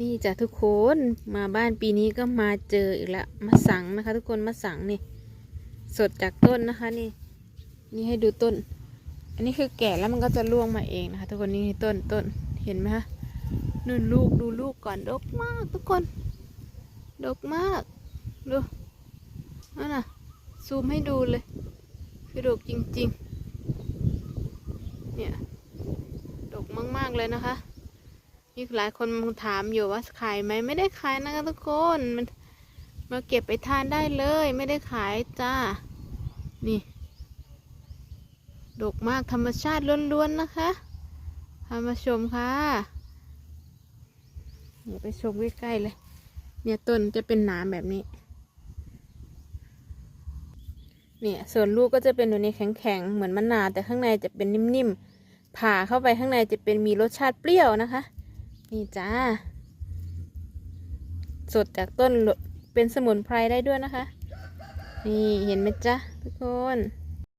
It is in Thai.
นี่จ้ะทุกคนมาบ้านปีนี้ก็มาเจออีกแล้วมาสั่งนะคะ ทุกคนมาสั่งนี่ สดจากต้นนะคะนี่ นี่ให้ดูต้น อันนี้คือแก่แล้วมันก็จะร่วงมาเองนะคะ ทุกคนนี่ต้นต้นเห็นไหมคะนู่นลูกดูลูกก่อนดกมากทุกคน ดกมากดูนั่นน่ะซูมให้ดูเลยคือดกจริง ๆ เนี่ยดกมากๆเลยนะคะ มีหลายคนถามอยู่ว่าขายไหมไม่ได้ขายนะคะทุกคนมันมาเก็บไปทานได้เลย ไม่ได้ขายจ้า นี่ ดกมากธรรมชาติล้วนๆนะคะพามาชมค่ะเดี๋ยวไปชมใกล้ๆเลย เนี่ยต้นจะเป็นหนามแบบนี้ เนี่ยส่วนลูกก็จะเป็นอยู่ในแข็งๆ เหมือนมะนาวแต่ข้างในจะเป็นนิ่มๆ ผ่าเข้าไปข้างในจะเป็นมีรสชาติเปรี้ยวนะคะ นี่จ้า สดจากต้นเป็นสมุนไพรได้ด้วยนะคะ นี่เห็นไหมจ๊ะทุกคน